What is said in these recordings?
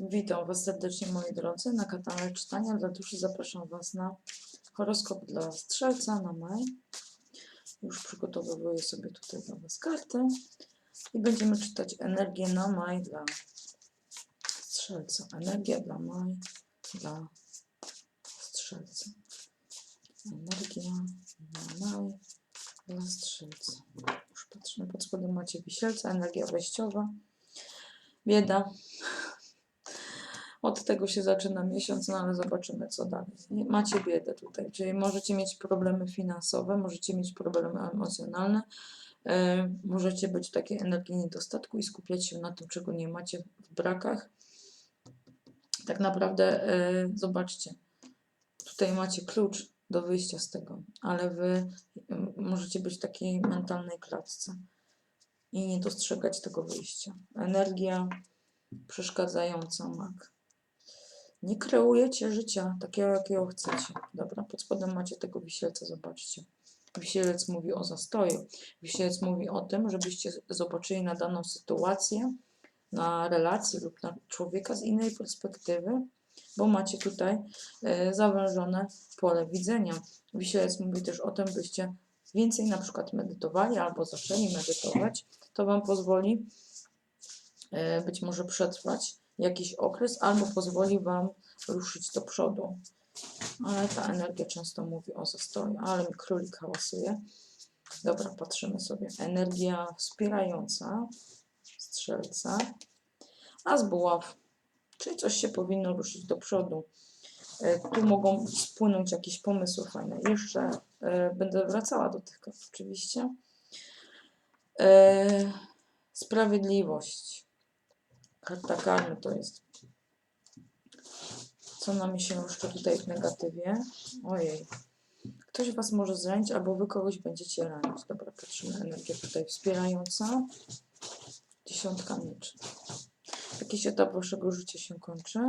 Witam Was serdecznie moi drodzy na kanale Czytania dla Duszy. Zapraszam Was na horoskop dla Strzelca na maj. Już przygotowuję sobie tutaj dla Was kartę i będziemy czytać energię na maj dla Strzelca. Energia dla maj dla Strzelca. Energia na maj dla Strzelca. Już patrzymy pod spodem macie Wisielca, energia wejściowa. Bieda, od tego się zaczyna miesiąc, no ale zobaczymy co dalej. Macie biedę tutaj, czyli możecie mieć problemy finansowe, możecie mieć problemy emocjonalne, e, możecie być w takiej energii niedostatku i skupiać się na tym, czego nie macie w brakach. Tak naprawdę e, zobaczcie, tutaj macie klucz do wyjścia z tego, ale wy możecie być w takiej mentalnej klatce i nie dostrzegać tego wyjścia. Energia przeszkadzająca mak. Nie kreujecie życia takiego, jakiego chcecie. Dobra, pod spodem macie tego wisielca, zobaczcie. Wisielec mówi o zastoju. Wisielec mówi o tym, żebyście zobaczyli na daną sytuację, na relację lub na człowieka z innej perspektywy, bo macie tutaj e, zawężone pole widzenia. Wisielec mówi też o tym, byście więcej na przykład medytowali albo zaczęli medytować. To Wam pozwoli e, być może przetrwać jakiś okres, albo pozwoli Wam ruszyć do przodu. Ale ta energia często mówi o zastoju, ale mi królik hałasuje. Dobra, patrzymy sobie. Energia wspierająca strzelca, a z buław, czyli coś się powinno ruszyć do przodu. E, Tu mogą spłynąć jakieś pomysły fajne. Jeszcze e, będę wracała do tych kart oczywiście. E, Sprawiedliwość. Karta karmy to jest. Co nam się jeszcze tutaj w negatywie? Ojej. Ktoś Was może zranić, albo Wy kogoś będziecie ranić. Dobra, patrzymy. Energia tutaj wspierająca. Dziesiątka mieczy. Jakiś etap Waszego życia się kończy.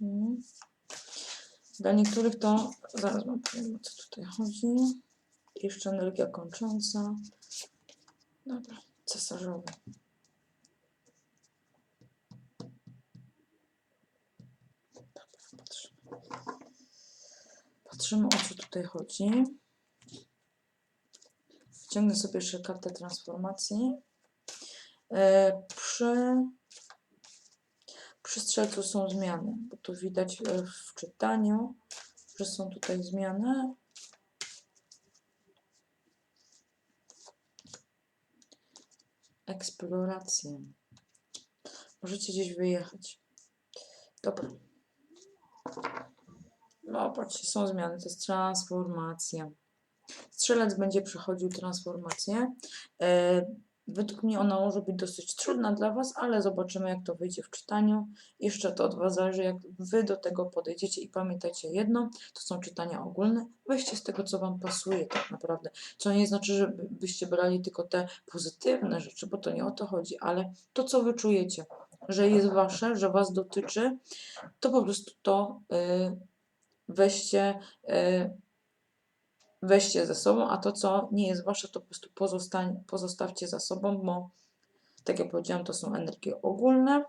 Mhm. Dla niektórych to... Zaraz Wam powiem, o co tutaj chodzi. Jeszcze energia kończąca. Dobra, cesarzowy. Patrzymy. O co tutaj chodzi. Wciągnę sobie jeszcze kartę transformacji. E, przy, przy strzelcu są zmiany, bo tu widać e, w czytaniu, że są tutaj zmiany. Eksploracje. Możecie gdzieś wyjechać. Dobra. No, patrzcie, są zmiany, to jest transformacja. Strzelec będzie przechodził transformację. E, według mnie ona może być dosyć trudna dla Was, ale zobaczymy, jak to wyjdzie w czytaniu. Jeszcze to od Was zależy, jak Wy do tego podejdziecie. I pamiętajcie jedno, to są czytania ogólne. Weźcie z tego, co Wam pasuje tak naprawdę. Co nie znaczy, że by- byście brali tylko te pozytywne rzeczy, bo to nie o to chodzi, ale to, co Wy czujecie, że jest Wasze, że Was dotyczy, to po prostu to y, weźcie, y, weźcie ze sobą, a to, co nie jest wasze, to po prostu pozostań, pozostawcie za sobą, bo tak jak powiedziałam, to są energie ogólne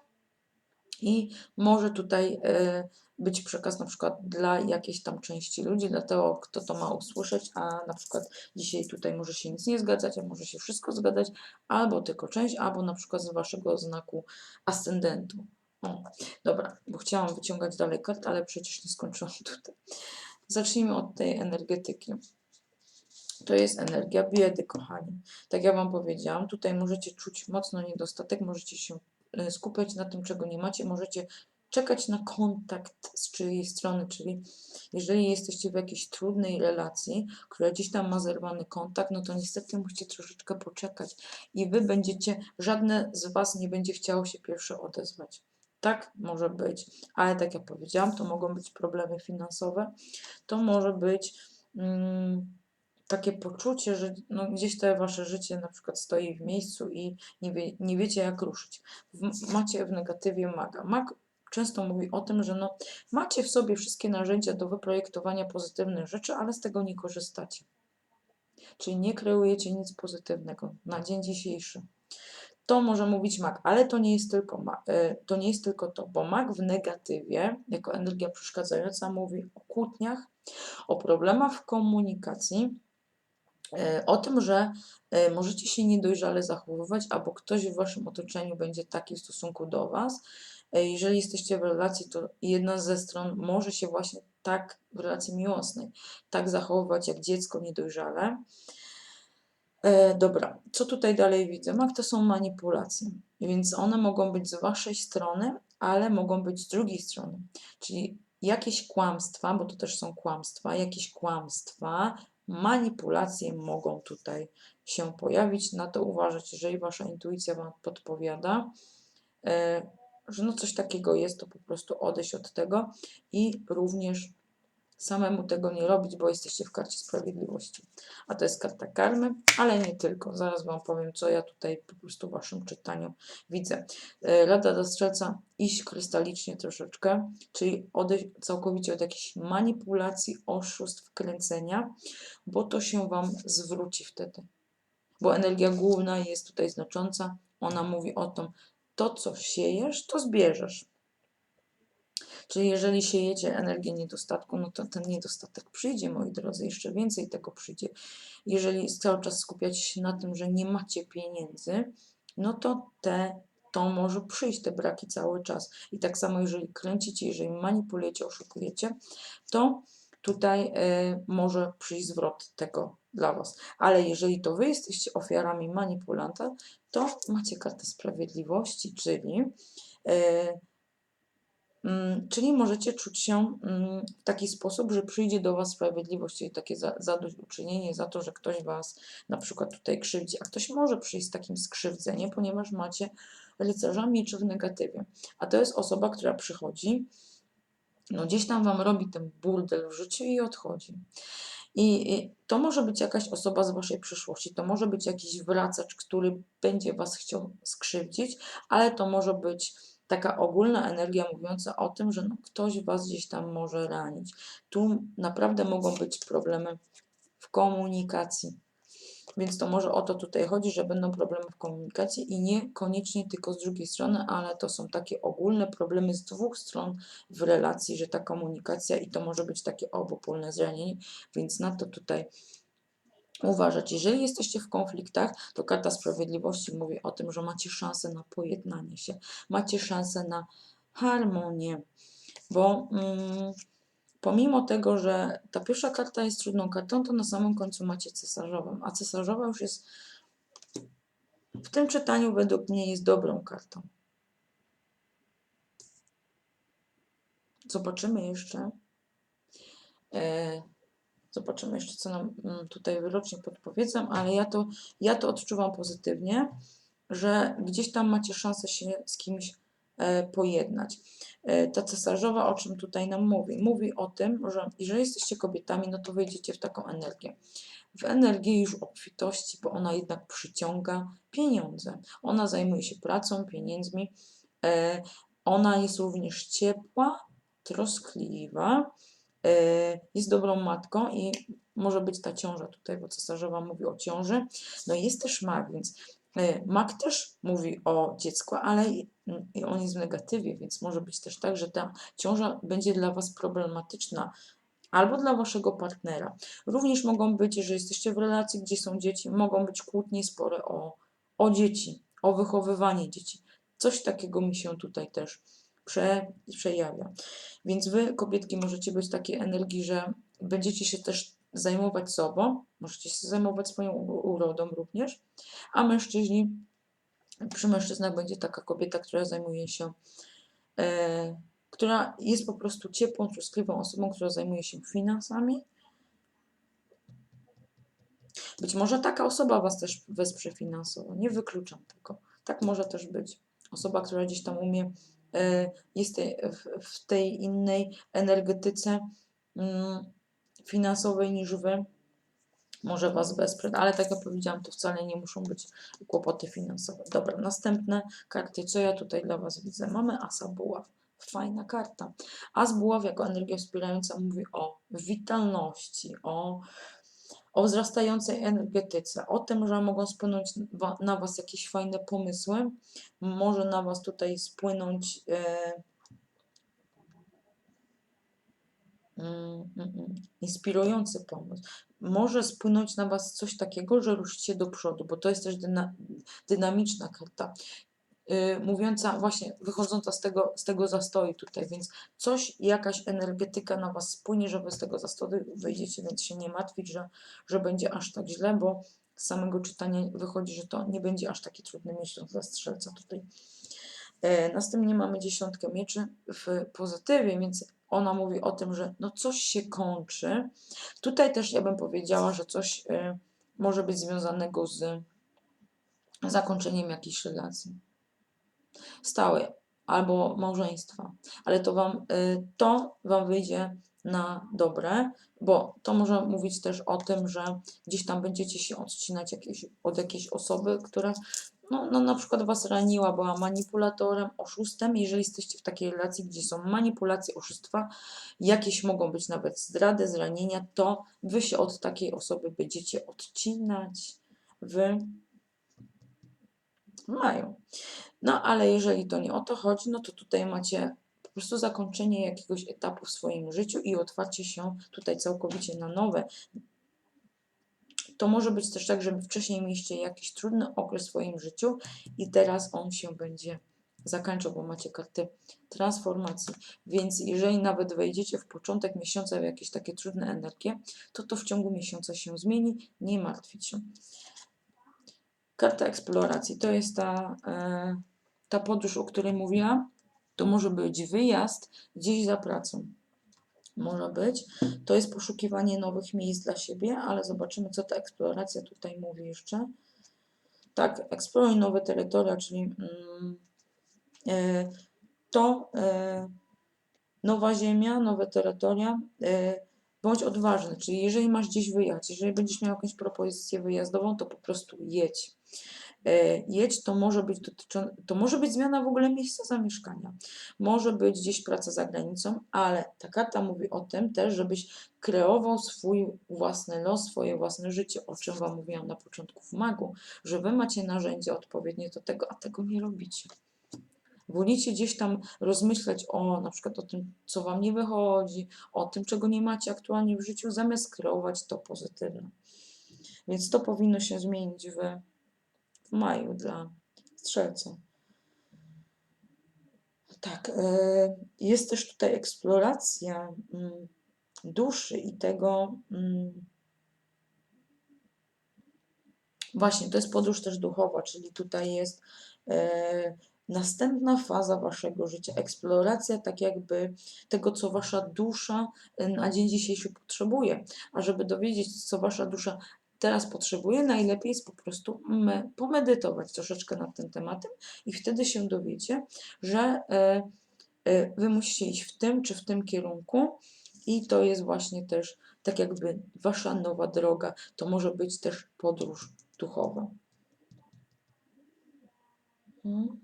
i może tutaj y, być przekaz na przykład dla jakiejś tam części ludzi, dla tego, kto to ma usłyszeć, a na przykład dzisiaj tutaj może się nic nie zgadzać, a może się wszystko zgadzać, albo tylko część, albo na przykład z waszego znaku ascendentu. O, dobra, bo chciałam wyciągać dalej kart, ale przecież nie skończyłam tutaj. Zacznijmy od tej energetyki. To jest energia biedy, kochani. Tak jak Wam powiedziałam, tutaj możecie czuć mocno niedostatek, możecie się e, skupiać na tym, czego nie macie, możecie czekać na kontakt z czyjej strony, czyli jeżeli jesteście w jakiejś trudnej relacji, która gdzieś tam ma zerwany kontakt, no to niestety musicie troszeczkę poczekać i Wy będziecie, żadne z Was nie będzie chciało się pierwsze odezwać. Tak może być, ale tak jak powiedziałam, to mogą być problemy finansowe, to może być mm, takie poczucie, że no, gdzieś to wasze życie na przykład stoi w miejscu i nie, wie, nie wiecie jak ruszyć. Macie w negatywie maga. Mag często mówi o tym, że no, macie w sobie wszystkie narzędzia do wyprojektowania pozytywnych rzeczy, ale z tego nie korzystacie. Czyli nie kreujecie nic pozytywnego na dzień dzisiejszy. To może mówić mak, ale to nie jest tylko, e, to nie jest tylko to, bo mak w negatywie, jako energia przeszkadzająca, mówi o kłótniach, o problemach w komunikacji, e, o tym, że e, możecie się niedojrzale zachowywać, albo ktoś w waszym otoczeniu będzie taki w stosunku do was. Jeżeli jesteście w relacji, to jedna ze stron może się właśnie tak w relacji miłosnej, tak zachowywać jak dziecko niedojrzale. E, dobra, co tutaj dalej widzę? Mak to są manipulacje, więc one mogą być z waszej strony, ale mogą być z drugiej strony. Czyli jakieś kłamstwa, bo to też są kłamstwa, jakieś kłamstwa, manipulacje mogą tutaj się pojawić. Na to uważać, jeżeli wasza intuicja wam podpowiada, e, że no coś takiego jest, to po prostu odejść od tego i również samemu tego nie robić, bo jesteście w karcie sprawiedliwości. A to jest karta karmy, ale nie tylko. Zaraz Wam powiem, co ja tutaj po prostu w Waszym czytaniu widzę. E, Rada do strzelca iść krystalicznie troszeczkę, czyli odejść całkowicie od jakichś manipulacji, oszustw, kręcenia, bo to się Wam zwróci wtedy. Bo energia główna jest tutaj znacząca. Ona mówi o tym, to co siejesz, to zbierzesz. Czyli jeżeli siejecie energię niedostatku, no to ten niedostatek przyjdzie, moi drodzy, jeszcze więcej tego przyjdzie. Jeżeli cały czas skupiacie się na tym, że nie macie pieniędzy, no to te, to może przyjść, te braki cały czas. I tak samo, jeżeli kręcicie, jeżeli manipulujecie, oszukujecie, to tutaj y, może przyjść zwrot tego dla Was. Ale jeżeli to Wy jesteście ofiarami manipulanta, to macie kartę sprawiedliwości, czyli y, Czyli możecie czuć się mm, w taki sposób, że przyjdzie do Was sprawiedliwość, czyli takie za- zadośćuczynienie za to, że ktoś Was na przykład tutaj krzywdzi, a ktoś może przyjść z takim skrzywdzeniem, ponieważ macie rycerza mieczy w negatywie. A to jest osoba, która przychodzi, no gdzieś tam Wam robi ten burdel w życiu i odchodzi. I to może być jakaś osoba z Waszej przyszłości, to może być jakiś wracacz, który będzie Was chciał skrzywdzić, ale to może być taka ogólna energia mówiąca o tym, że no ktoś Was gdzieś tam może ranić. Tu naprawdę mogą być problemy w komunikacji. Więc to może o to tutaj chodzi, że będą problemy w komunikacji i niekoniecznie tylko z drugiej strony, ale to są takie ogólne problemy z dwóch stron w relacji, że ta komunikacja i to może być takie obopólne zranienie, więc na to tutaj uważać. Jeżeli jesteście w konfliktach, to karta sprawiedliwości mówi o tym, że macie szansę na pojednanie się, macie szansę na harmonię, bo mm, pomimo tego, że ta pierwsza karta jest trudną kartą, to na samym końcu macie cesarzową, a cesarzowa już jest w tym czytaniu według mnie jest dobrą kartą. Zobaczymy jeszcze. E, Zobaczymy jeszcze, co nam mm, tutaj wyrocznie podpowiedzą, ale ja to, ja to odczuwam pozytywnie, że gdzieś tam macie szansę się z kimś e, pojednać. E, ta cesarzowa o czym tutaj nam mówi? Mówi o tym, że jeżeli jesteście kobietami, no to wejdziecie w taką energię. W energię już obfitości, bo ona jednak przyciąga pieniądze. Ona zajmuje się pracą, pieniędzmi. E, ona jest również ciepła, troskliwa, jest dobrą matką i może być ta ciąża tutaj, bo cesarzowa mówi o ciąży. No jest też mak, więc e, mak też mówi o dziecku, ale on jest w negatywie, więc może być też tak, że ta ciąża będzie dla Was problematyczna albo dla Waszego partnera. Również mogą być, jeżeli jesteście w relacji, gdzie są dzieci, mogą być kłótnie, spory o, o dzieci, o wychowywanie dzieci. Coś takiego mi się tutaj też prze, przejawia. Więc Wy, kobietki, możecie być takiej energii, że będziecie się też zajmować sobą, możecie się zajmować swoją urodą również, a mężczyźni przy mężczyznach będzie taka kobieta, która zajmuje się, e, która jest po prostu ciepłą, troskliwą osobą, która zajmuje się finansami. Być może taka osoba Was też wesprze finansowo, nie wykluczam tego. Tak może też być. Osoba, która gdzieś tam umie, jest tej- w, w tej innej energetyce mm, finansowej niż Wy, może Was wesprzeć, ale tak jak powiedziałam, to wcale nie muszą być kłopoty finansowe. Dobra, następne karty. Co ja tutaj dla Was widzę? Mamy Asa Buław. Fajna karta. As Buław jako energia wspierająca mówi o witalności, o, o wzrastającej energetyce, o tym, że mogą spłynąć na Was jakieś fajne pomysły, może na Was tutaj spłynąć e, mm, mm, mm, inspirujący pomysł. Może spłynąć na Was coś takiego, że ruszycie do przodu, bo to jest też dyna, dynamiczna karta. Yy, mówiąca właśnie, wychodząca z tego, z tego zastoju tutaj, więc coś, jakaś energetyka na Was spłynie, że Wy z tego zastoju wyjdziecie, więc się nie martwić, że, że będzie aż tak źle, bo z samego czytania wychodzi, że to nie będzie aż taki trudny miesiąc dla strzelca tutaj. E, Następnie mamy dziesiątkę mieczy w pozytywie, więc ona mówi o tym, że no coś się kończy. Tutaj też ja bym powiedziała, że coś e, może być związanego z zakończeniem jakiejś relacji stałej albo małżeństwa, ale to wam, y, to wam wyjdzie na dobre, bo to może mówić też o tym, że gdzieś tam będziecie się odcinać jakieś, od jakiejś osoby, która no, no, na przykład was raniła, była manipulatorem, oszustem. Jeżeli jesteście w takiej relacji, gdzie są manipulacje, oszustwa, jakieś mogą być nawet zdrady, zranienia, to wy się od takiej osoby będziecie odcinać w maju. No ale jeżeli to nie o to chodzi, no to tutaj macie po prostu zakończenie jakiegoś etapu w swoim życiu i otwarcie się tutaj całkowicie na nowe. To może być też tak, że wcześniej mieliście jakiś trudny okres w swoim życiu i teraz on się będzie zakończył, bo macie karty transformacji. Więc jeżeli nawet wejdziecie w początek miesiąca w jakieś takie trudne energie, to to w ciągu miesiąca się zmieni. Nie martwić się. Karta eksploracji to jest ta, e, ta podróż, o której mówiłam. To może być wyjazd gdzieś za pracą. Może być. To jest poszukiwanie nowych miejsc dla siebie, ale zobaczymy, co ta eksploracja tutaj mówi jeszcze. Tak, eksploruj nowe terytoria, czyli mm, e, to e, nowa ziemia, nowe terytoria. E, bądź odważny, czyli jeżeli masz gdzieś wyjechać, jeżeli będziesz miał jakąś propozycję wyjazdową, to po prostu jedź. E, jedź, to może być dotyczące, to może być zmiana w ogóle miejsca zamieszkania, może być gdzieś praca za granicą, ale ta karta mówi o tym też, żebyś kreował swój własny los, swoje własne życie, o czym Wam mówiłam na początku w magu, że Wy macie narzędzia odpowiednie do tego, a tego nie robicie. Wolicie gdzieś tam rozmyślać o na przykład o tym, co Wam nie wychodzi, o tym, czego nie macie aktualnie w życiu, zamiast kreować to pozytywne. Więc to powinno się zmienić w, w maju dla strzelca. Tak, e, jest też tutaj eksploracja mm, duszy i tego. mm, Właśnie, to jest podróż też duchowa, czyli tutaj jest e, następna faza waszego życia, eksploracja tak jakby tego, co wasza dusza e, na dzień dzisiejszy potrzebuje. A żeby dowiedzieć, co wasza dusza teraz potrzebuje, najlepiej jest po prostu me, pomedytować troszeczkę nad tym tematem i wtedy się dowiecie, że e, e, wy musicie iść w tym czy w tym kierunku i to jest właśnie też tak jakby wasza nowa droga. To może być też podróż duchowa. Hmm.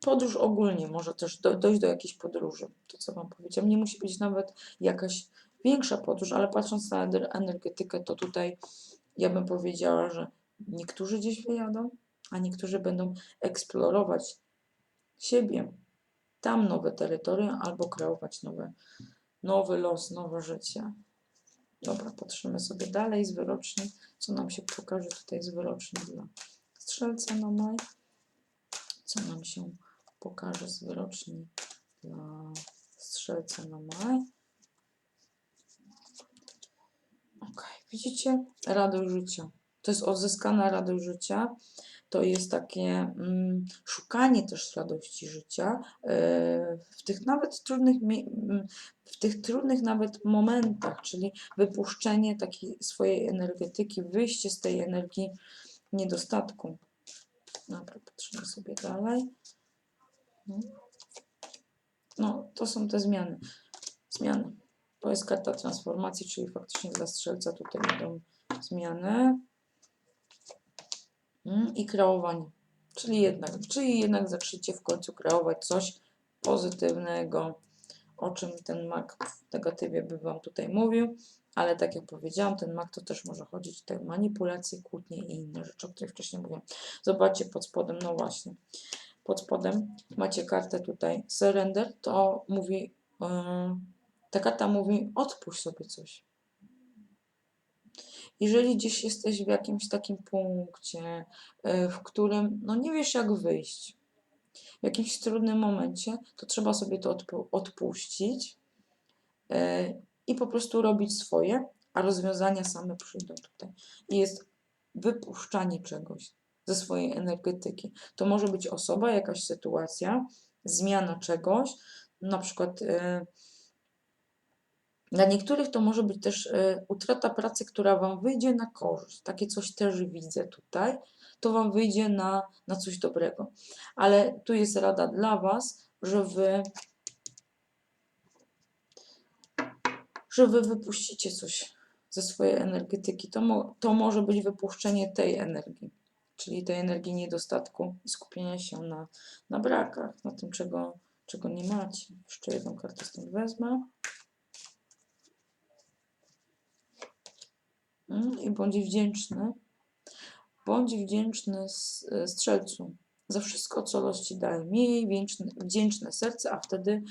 Podróż ogólnie może też do, dojść do jakiejś podróży. To co Wam powiedziałam, nie musi być nawet jakaś większa podróż, ale patrząc na ener- energetykę, to tutaj ja bym powiedziała, że niektórzy gdzieś wyjadą, a niektórzy będą eksplorować siebie, tam nowe terytoria albo kreować nowe, nowy los, nowe życie. Dobra, patrzymy sobie dalej z wyroczni, co nam się pokaże tutaj z wyroczni dla strzelca na maj. Co nam się pokaże z wyroczni dla strzelca na maj. Ok, widzicie? Radość życia. To jest odzyskana radość życia. To jest takie mm, szukanie też radości życia yy, w tych nawet trudnych, mm, w tych trudnych nawet momentach, czyli wypuszczenie takiej swojej energetyki, wyjście z tej energii niedostatku. Dobra, patrzymy sobie dalej. No, to są te zmiany. Zmiany. To jest karta transformacji, czyli faktycznie dla strzelca tutaj będą zmiany. Mm, I kreowanie. Czyli jednak, czyli jednak zaczniecie w końcu kreować coś pozytywnego, o czym ten mak w negatywie by Wam tutaj mówił. Ale tak jak powiedziałam, ten mak to też może chodzić o te manipulacje, kłótnie i inne rzeczy, o których wcześniej mówiłam. Zobaczcie pod spodem, no właśnie. Pod spodem macie kartę tutaj surrender, to mówi, yy, ta karta mówi odpuść sobie coś. Jeżeli gdzieś jesteś w jakimś takim punkcie, yy, w którym no nie wiesz jak wyjść, w jakimś trudnym momencie, to trzeba sobie to odpu- odpuścić yy, i po prostu robić swoje, a rozwiązania same przyjdą tutaj. I jest wypuszczanie czegoś ze swojej energetyki. To może być osoba, jakaś sytuacja, zmiana czegoś, na przykład yy, dla niektórych to może być też yy, utrata pracy, która Wam wyjdzie na korzyść. Takie coś też widzę tutaj. To Wam wyjdzie na, na coś dobrego. Ale tu jest rada dla Was, że Wy że wy wypuścicie coś ze swojej energetyki. To, mo, to może być wypuszczenie tej energii, czyli tej energii niedostatku i skupienia się na, na brakach, na tym, czego, czego nie macie. Jeszcze jedną kartę stąd wezmę. I bądź wdzięczny. Bądź wdzięczny strzelcu za wszystko, co los ci daje. Miej wdzięczne, serce, a wtedy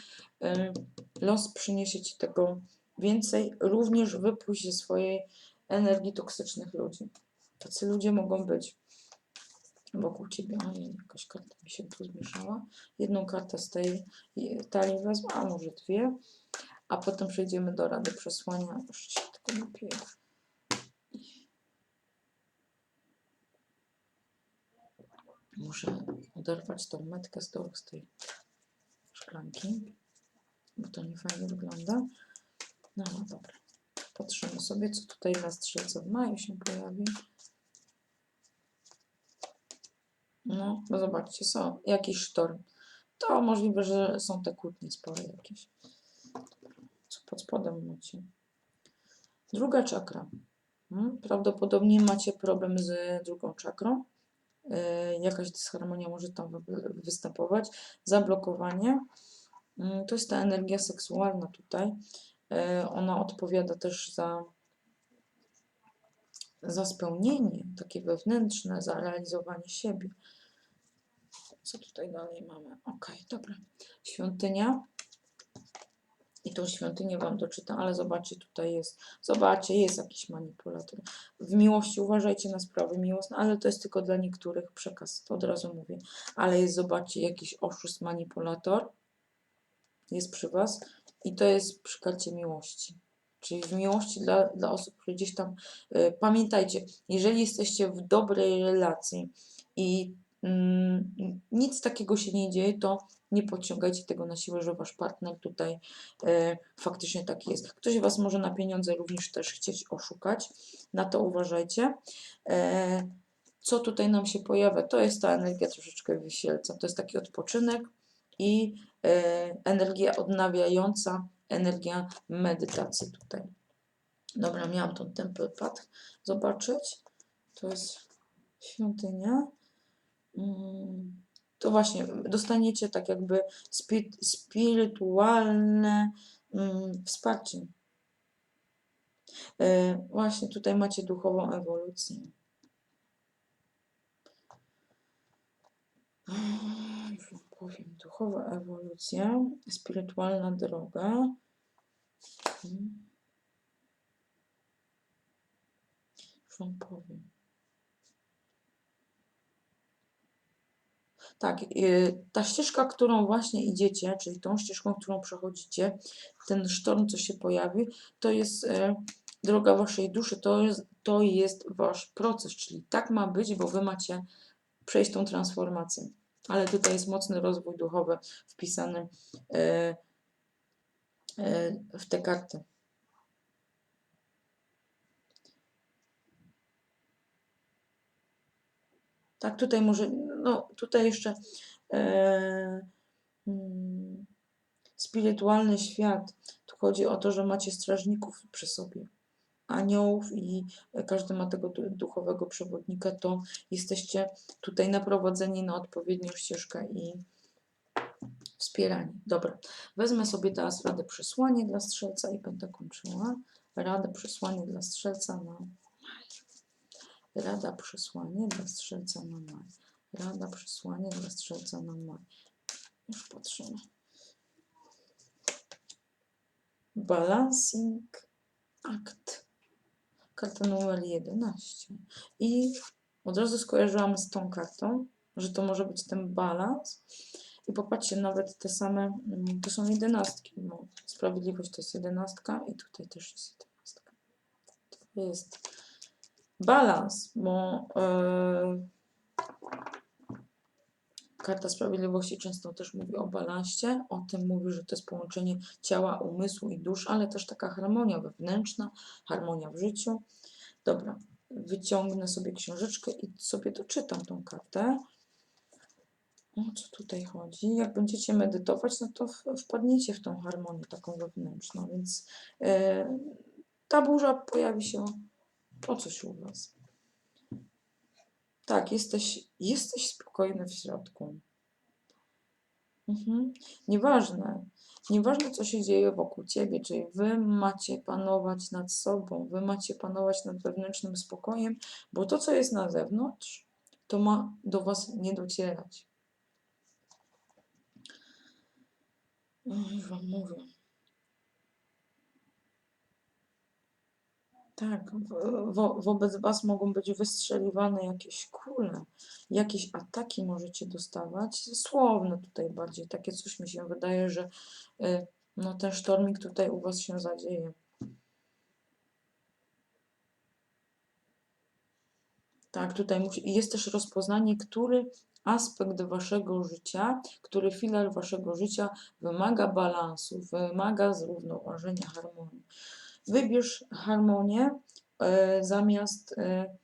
los przyniesie ci tego więcej. Również wypuść ze swojej energii toksycznych ludzi. Tacy ludzie mogą być wokół ciebie. Ojej, jakaś karta mi się tu zmieszała. Jedną kartę z tej talii wezmę, a może dwie. A potem przejdziemy do rady przesłania. Już się tylko napiję. Muszę oderwać tą metkę z dołu z tej szklanki, bo to nie fajnie wygląda. No, no dobra. Patrzymy sobie, co tutaj na strzelce w maju się pojawi. No, bo zobaczcie, są jakiś sztorm. To możliwe, że są te kłótnie spore jakieś. Co pod spodem macie? Druga czakra. Hmm? Prawdopodobnie macie problem z drugą czakrą. Yy, jakaś dysharmonia może tam wy- występować. Zablokowanie. Yy, to jest ta energia seksualna tutaj. Yy, ona odpowiada też za, za spełnienie, takie wewnętrzne, za realizowanie siebie. Co tutaj dalej mamy? Ok, dobra. Świątynia. I tą świątynię Wam doczytam, ale zobaczcie, tutaj jest. Zobaczcie, jest jakiś manipulator. W miłości uważajcie na sprawy miłosne, ale to jest tylko dla niektórych przekaz, to od razu mówię. Ale jest, zobaczcie, jakiś oszust, manipulator jest przy Was i to jest przy karcie miłości. Czyli w miłości dla, dla osób, które gdzieś tam. y, pamiętajcie, jeżeli jesteście w dobrej relacji i nic takiego się nie dzieje, to nie podciągajcie tego na siłę, że wasz partner tutaj e, faktycznie taki jest. Ktoś was może na pieniądze również też chcieć oszukać. Na to uważajcie. E, co tutaj nam się pojawia? To jest ta energia troszeczkę wisielca. To jest taki odpoczynek i e, energia odnawiająca, energia medytacji tutaj. Dobra, miałam tą temple path zobaczyć. To jest świątynia. Mm, To właśnie dostaniecie tak jakby spi- spirytualne mm, wsparcie. E, Właśnie tutaj macie duchową ewolucję. Powiem. Duchowa ewolucja, spirytualna droga. Mm. Już wam powiem. Tak, y, ta ścieżka, którą właśnie idziecie, czyli tą ścieżką, którą przechodzicie, ten sztorm, co się pojawi, to jest e, droga waszej duszy, to jest, to jest wasz proces, czyli tak ma być, bo wy macie przejść tą transformację. Ale tutaj jest mocny rozwój duchowy wpisany e, e, w te karty. Tak, tutaj może, no tutaj jeszcze e, mm, spirytualny świat. Tu chodzi o to, że macie strażników przy sobie, aniołów i każdy ma tego du- duchowego przewodnika, to jesteście tutaj naprowadzeni na odpowiednią ścieżkę i wspierani. Dobra, wezmę sobie teraz radę przesłanie dla strzelca i będę kończyła. Rada przesłanie dla strzelca na maj. Rada przesłanie dla strzelca na maj. Rada przesłanie dla strzelca na maj. Już patrzymy. Balancing Act. Karta numer 11. I od razu skojarzyłam z tą kartą, że to może być ten balans. I popatrzcie, nawet te same, mm, to są jedenastki. No, sprawiedliwość to jest jedenastka i tutaj też jest jedenastka. To jest balans, bo yy, karta sprawiedliwości często też mówi o balansie, o tym mówi, że to jest połączenie ciała, umysłu i dusz, ale też taka harmonia wewnętrzna, harmonia w życiu. Dobra, wyciągnę sobie książeczkę i sobie doczytam tą kartę. O co tutaj chodzi? Jak będziecie medytować, no to wpadniecie w tą harmonię taką wewnętrzną, więc e, ta burza pojawi się po coś u Was. Tak, jesteś, jesteś spokojny w środku. Mhm. Nieważne, nieważne co się dzieje wokół Ciebie, czyli Wy macie panować nad sobą, Wy macie panować nad wewnętrznym spokojem, bo to, co jest na zewnątrz, to ma do Was nie docierać. Już Wam mówię. Tak, wo, wo, wobec Was mogą być wystrzeliwane jakieś kule, jakieś ataki możecie dostawać, słowne tutaj bardziej, takie coś mi się wydaje, że y, no, ten sztormik tutaj u Was się zadzieje. Tak, tutaj jest też rozpoznanie, który aspekt Waszego życia, który filar Waszego życia wymaga balansu, wymaga zrównoważenia harmonii. Wybierz harmonię e, zamiast e,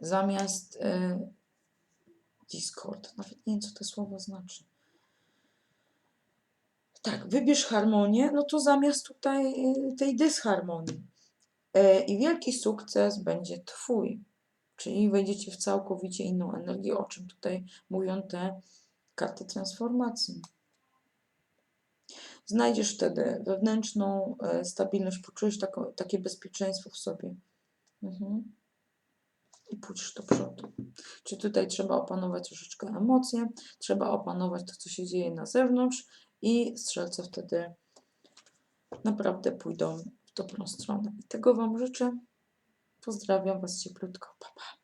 zamiast e, Discord. Nawet nie wiem, co to słowo znaczy. Tak, wybierz harmonię, no to zamiast tutaj tej dysharmonii. I wielki sukces będzie Twój. Czyli wejdziecie w całkowicie inną energię, o czym tutaj mówią te karty transformacji. Znajdziesz wtedy wewnętrzną e, stabilność, poczujesz takie bezpieczeństwo w sobie. Mhm. I pójdziesz do przodu. Czy tutaj trzeba opanować troszeczkę emocje, trzeba opanować to, co się dzieje na zewnątrz i strzelce wtedy naprawdę pójdą w dobrą stronę. I tego Wam życzę. Pozdrawiam Was cieplutko. Pa, pa.